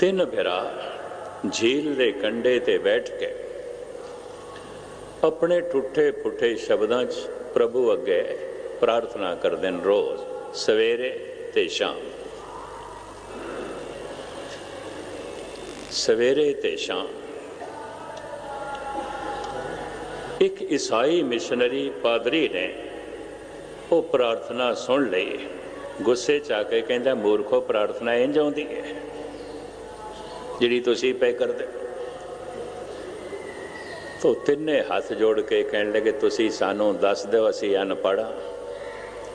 ਤਿੰਨ ਭਰਾ ਝੀਲ ਦੇ ਕੰਢੇ ਤੇ ਬੈਠ ਕੇ ਆਪਣੇ ਟੁੱਟੇ ਫੁੱਟੇ ਸ਼ਬਦਾਂ 'ਚ ਪ੍ਰਭੂ ਅੱਗੇ ਪ੍ਰਾਰਥਨਾ ਕਰਦੇ ਨੇ ਰੋਜ਼, ਸਵੇਰੇ ਤੇ ਸ਼ਾਮ। ਸਵੇਰੇ ਤੇ ਸ਼ਾਮ। ਇੱਕ ਈਸਾਈ ਮਿਸ਼ਨਰੀ ਪਾਦਰੀ ਨੇ ਉਹ ਪ੍ਰਾਰਥਨਾ ਸੁਣ ਲਈ, ਗੁੱਸੇ ਚ ਆ ਕੇ ਕਹਿੰਦਾ, ਮੂਰਖੋ, ਪ੍ਰਾਰਥਨਾ ਇੰਜ ਆਉਂਦੀ ਹੈ। ਜਿਹੜੀ ਤੁਸੀਂ ਪੈ ਕਰਦੇ। ਤੋ ਤਿੰਨੇ ਹੱਥ ਜੋੜ ਕੇ ਕਹਿਣ ਲੱਗੇ, ਤੁਸੀਂ ਸਾਨੂੰ ਦੱਸ ਦਿਓ, ਅਸੀਂ ਅਨਪੜ੍ਹ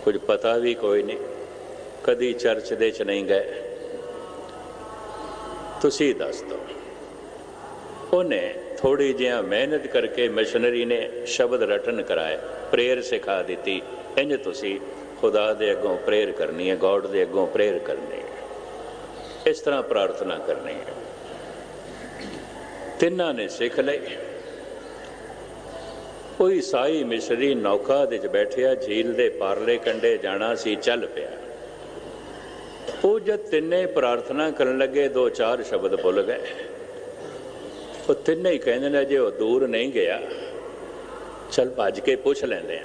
ਕੁਝ ਪਤਾ ਵੀ ਕੋਈ ਨਹੀਂ। ਕਦੀ ਚਰਚ ਦੇ ਚ ਨਹੀਂ ਗਏ। ਤੁਸੀਂ ਦੱਸ ਦਿਓ। ਉਹਨੇ ਥੋੜੀ ਜਿਹਾ ਮਿਹਨਤ ਕਰਕੇ ਮਿਸ਼ਨਰੀ ਨੇ ਸ਼ਬਦ ਰਟਨ ਕਰਾਏ, ਪ੍ਰੇਅਰ ਸਿਖਾ ਦਿੱਤੀ। ਇੰਜ ਤੁਸੀਂ ਖੁਦਾ ਦੇ ਅੱਗੋਂ ਪ੍ਰੇਅਰ ਕਰਨੀ ਹੈ, ਗੋਡ ਦੇ ਅੱਗੋਂ ਪ੍ਰੇਅਰ ਕਰਨੀ ਹੈ। ਇਸ ਤਰ੍ਹਾਂ ਪ੍ਰਾਰਥਨਾ ਕਰਨੀ ਹੈ। ਤਿੰਨਾਂ ਨੇ ਸਿੱਖ ਲਈ ਕੋਈ ਈਸਾਈ ਮਿਸ਼ਰੀ ਨੌਕਾ ਦੇ ਚ ਬੈਠਿਆ, ਝੀਲ ਦੇ ਪਾਰਲੇ ਕੰਡੇ ਜਾਣਾ ਸੀ, ਚੱਲ ਪਿਆ। ਉਹ ਜਦ ਤਿੰਨੇ ਪ੍ਰਾਰਥਨਾ ਕਰਨ ਲੱਗੇ, ਦੋ ਚਾਰ ਸ਼ਬਦ ਭੁੱਲ ਗਏ। ਉਹ ਤਿੰਨੇ ਹੀ ਕਹਿੰਦੇ ਨੇ, ਜੇ ਉਹ ਦੂਰ ਨਹੀਂ ਗਿਆ, ਚਲ ਭੱਜ ਕੇ ਪੁੱਛ ਲੈਂਦੇ ਆ।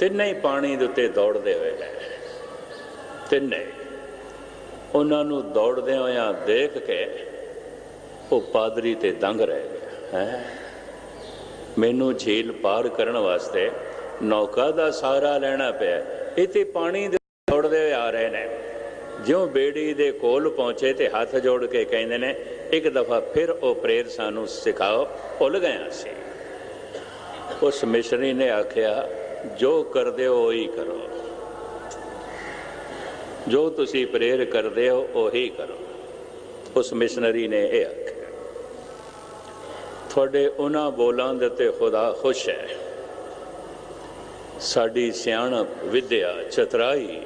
ਤਿੰਨੇ ਹੀ ਪਾਣੀ ਦੇ ਉੱਤੇ ਦੌੜਦੇ ਹੋਏ ਗਏ। ਤਿੰਨੇ। ਉਹਨਾਂ ਨੂੰ ਦੌੜਦੇ ਹੋਇਆਂ ਦੇਖ ਕੇ ਉਹ ਪਾਦਰੀ ਤੇ ਦੰਗ ਰਹਿ ਗਿਆ, ਹੈ? ਮੈਨੂੰ ਝੀਲ ਪਾਰ ਕਰਨ ਵਾਸਤੇ ਨੌਕਾ ਦਾ ਸਹਾਰਾ ਲੈਣਾ ਪਿਆ। ਇਹ ਤੇ ਪਾਣੀ ਦੇ ਦੌੜਦੇ ਆ ਰਹੇ ਨੇ। ਜਿਉਂ ਬੇੜੀ ਦੇ ਕੋਲ ਪਹੁੰਚੇ ਤੇ ਹੱਥ ਜੋੜ ਕੇ ਕਹਿੰਦੇ ਨੇ, ਇੱਕ ਦਫਾ ਫਿਰ ਉਹ ਪ੍ਰੇਰ ਸਾਨੂੰ ਸਿਖਾਓ, ਭੁੱਲ ਗਿਆ ਸੀ ਉਸ ਮਿਸ਼ਨਰੀ ਨੇ ਆਖਿਆ, ਜੋ ਕਰਦੇ ਹੋ ਉਹੀ ਕਰੋ। ਜੋ ਤੁਸੀਂ ਪ੍ਰੇਰ ਕਰਦੇ ਹੋ, ਉਹੀ ਕਰੋ। ਉਸ ਮਿਸ਼ਨਰੀ ਨੇ ਇਹ ਆਖਿਆ ਤੁਹਾਡੇ ਉਹਨਾਂ ਬੋਲਾਂ ਦੇ ਤੇ ਖੁਦਾ ਖੁਸ਼ ਹੈ। ਸਾਡੀ ਸਿਆਣਪ ਵਿਦਿਆ ਚਤਰਾਈ,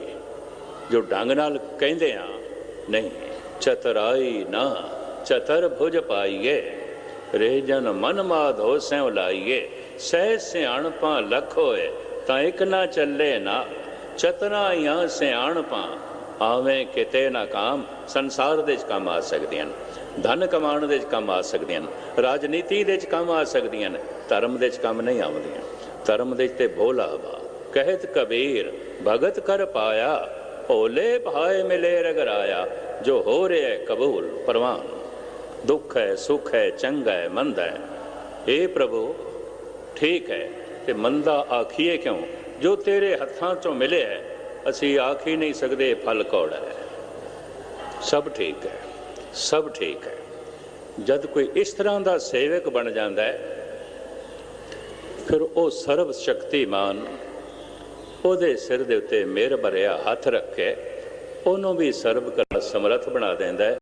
ਜੋ ਢੰਗ ਨਾਲ ਕਹਿੰਦੇ ਆ, ਨਹੀਂ, ਚਤਰਾਈ ਨਾ, ਚਤਰ ਭੁਜ ਪਾਈਏ। ਰੇ ਜਨ ਮਨ ਮਾਧੋ ਸੈਉ ਲਾਈਏ। ਸਹਿ ਸਿਆਣਪਾਂ ਲੱਖ ਹੋਏ, ਤਾਂ ਇੱਕ ਨਾ ਚੱਲੇ ਨਾ। ਚਤਰਾਈਆਂ ਸਿਆਣਪਾਂ ਆਵੇਂ ਕਿਤੇ ਨਾ ਕਾਮ ਸੰਸਾਰ ਦੇ ਚ ਕੰਮ ਆ ਸਕਦੀਆਂ ਨੇ ਧਨ ਕਮਾਉਣ ਦੇ ਚ ਕੰਮ ਆ ਸਕਦੀਆਂ ਨੇ ਰਾਜਨੀਤੀ ਦੇ ਚ ਕੰਮ ਆ ਸਕਦੀਆਂ ਨੇ ਧਰਮ ਦੇ ਚ ਕੰਮ ਨਹੀਂ ਆਉਂਦੀਆਂ। ਧਰਮ ਦੇ ਤੇ ਭੋਲਾ ਵਾ। ਕਹਿਤ ਕਬੀਰ, ਭਗਤ ਕਰ ਪਾਇਆ। ਭੋਲੇ ਭਾਏ ਮਿਲੇ ਰਗਰਾਇਆ। ਜੋ ਹੋ ਰਿਹਾ ਕਬੂਲ ਪ੍ਰਵਾਨ। ਦੁੱਖ ਹੈ, ਸੁਖ ਹੈ, ਚੰਗਾ ਹੈ, ਮੰਦਾ ਹੈ। ਏ ਪ੍ਰਭੂ, ਠੀਕ ਹੈ। ਤੇ ਮੰਦਾ ਆਖੀਏ ਕਿਉਂ? ਜੋ ਤੇਰੇ ਹੱਥਾਂ ਚੋਂ ਮਿਲਿਆ ਹੈ ਅਸੀਂ ਆਖ ਹੀ ਨਹੀਂ ਸਕਦੇ ਫਲ ਕੌੜਾ ਹੈ। ਸਭ ਠੀਕ ਹੈ, ਸਭ ਠੀਕ ਹੈ। ਜਦ ਕੋਈ ਇਸ ਤਰ੍ਹਾਂ ਦਾ ਸੇਵਕ ਬਣ ਜਾਂਦਾ ਹੈ, ਫਿਰ ਉਹ ਸਰਵ ਸ਼ਕਤੀਮਾਨ ਉਹਦੇ ਸਿਰ ਦੇ ਉੱਤੇ ਮਿਹਰ ਭਰਿਆ ਹੱਥ ਰੱਖ ਕੇ ਉਹਨੂੰ ਵੀ ਸਰਵ ਕਰਨ ਸਮਰੱਥ ਬਣਾ ਦਿੰਦਾ ਹੈ।